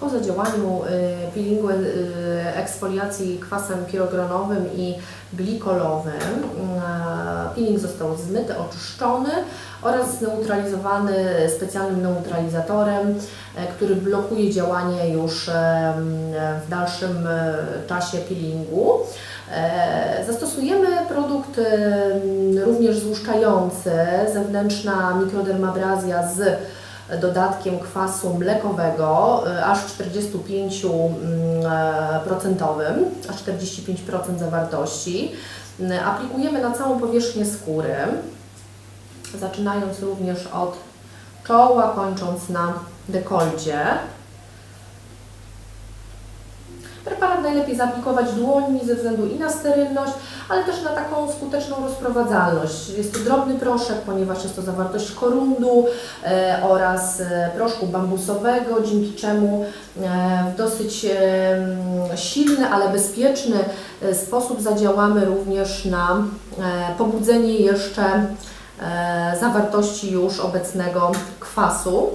Po zadziałaniu y, peelingu y, eksfoliacji kwasem pirogronowym i glikolowym y, peeling został zmyty, oczyszczony oraz zneutralizowany specjalnym neutralizatorem, który blokuje działanie już w dalszym czasie peelingu. E, Zastosujemy produkt również złuszczający, zewnętrzna mikrodermabrazja z dodatkiem kwasu mlekowego, e, aż 45%, aż 45% zawartości. M, Aplikujemy na całą powierzchnię skóry, zaczynając również od czoła, kończąc na dekolcie. Preparat najlepiej zaaplikować dłońmi ze względu i na sterylność, ale też na taką skuteczną rozprowadzalność. Jest to drobny proszek, ponieważ jest to zawartość korundu e, oraz e, proszku bambusowego, dzięki czemu e, w dosyć e, silny, ale bezpieczny sposób zadziałamy również na pobudzenie jeszcze zawartości już obecnego kwasu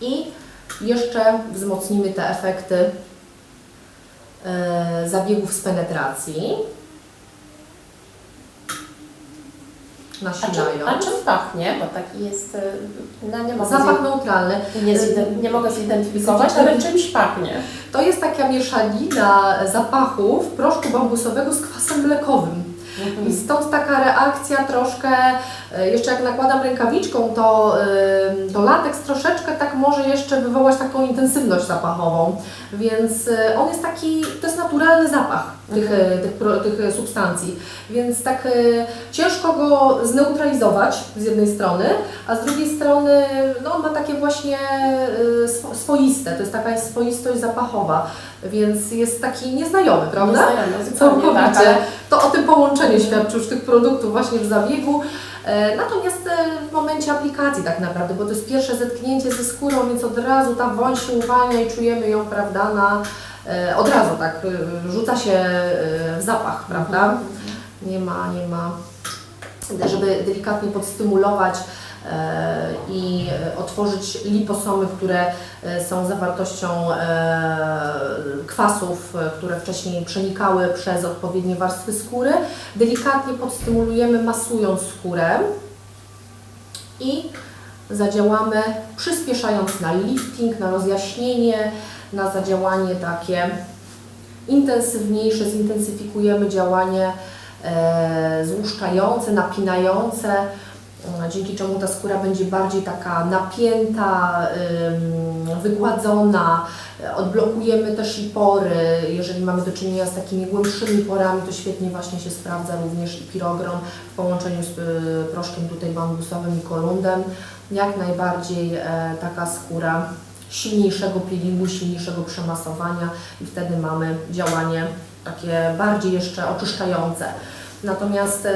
i jeszcze wzmocnimy te efekty zabiegów z penetracji. A czym, a czym pachnie? Bo taki jest, y, no nie mogę, Zapach neutralny. nie, zide- nie mogę zidentyfikować, ale czymś pachnie. To jest taka mieszanina zapachów proszku bambusowego z kwasem mlekowym. I stąd taka reakcja troszkę, e, jeszcze jak nakładam rękawiczką, to, e, to lateks troszeczkę tak może jeszcze wywołać taką intensywność zapachową. Więc e, on jest taki, to jest naturalny zapach tych, e, tych, tych substancji. Więc tak ciężko go zneutralizować z jednej strony, a z drugiej strony no, on ma takie właśnie swo- swoiste, to jest taka swoistość zapachowa, więc jest taki nieznajomy, prawda? Nieznajomy, tak, Całkowicie. ale To o tym połączeniu świadczy już tych produktów właśnie w zabiegu. E, Natomiast e, w momencie aplikacji tak naprawdę, bo to jest pierwsze zetknięcie ze skórą, więc od razu ta woń się uwalnia i czujemy ją, prawda, na, e, od razu tak rzuca się w zapach, prawda? Nie ma, nie ma, żeby delikatnie podstymulować i otworzyć liposomy, które e, są zawartością e, kwasów, e, które wcześniej przenikały przez odpowiednie warstwy skóry. Delikatnie podstymulujemy, masując skórę i zadziałamy przyspieszając na lifting, na rozjaśnienie, na zadziałanie takie intensywniejsze, zintensyfikujemy działanie złuszczające, napinające, dzięki czemu ta skóra będzie bardziej taka napięta, wygładzona, e, odblokujemy też i pory, jeżeli mamy do czynienia z takimi głębszymi porami, to świetnie właśnie się sprawdza również i pirogron w połączeniu z y, proszkiem tutaj bambusowym i kolundem, jak najbardziej e, taka skóra silniejszego peelingu, silniejszego przemasowania i wtedy mamy działanie takie bardziej jeszcze oczyszczające. Natomiast e,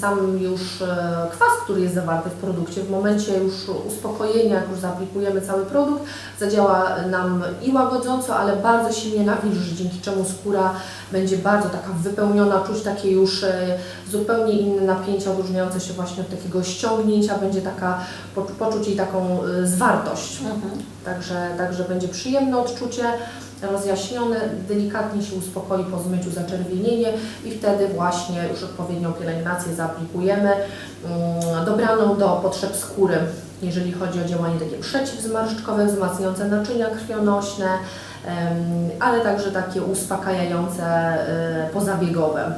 sam już e, kwas, który jest zawarty w produkcie, w momencie już uspokojenia, jak już zaaplikujemy cały produkt, zadziała nam i łagodząco, ale bardzo silnie nawilży, dzięki czemu skóra będzie bardzo taka wypełniona, czuć takie już e, zupełnie inne napięcia, odróżniające się właśnie od takiego ściągnięcia, będzie taka, poczu- poczuć jej taką zwartość. Mhm. Także, także będzie przyjemne odczucie, rozjaśnione, delikatnie się uspokoi po zmyciu zaczerwienienie i wtedy właśnie już odpowiednią pielęgnację zaaplikujemy, mm, dobraną do potrzeb skóry, jeżeli chodzi o działanie takie przeciwzmarszczkowe, wzmacniające naczynia krwionośne, ale także takie uspokajające, e, pozabiegowe.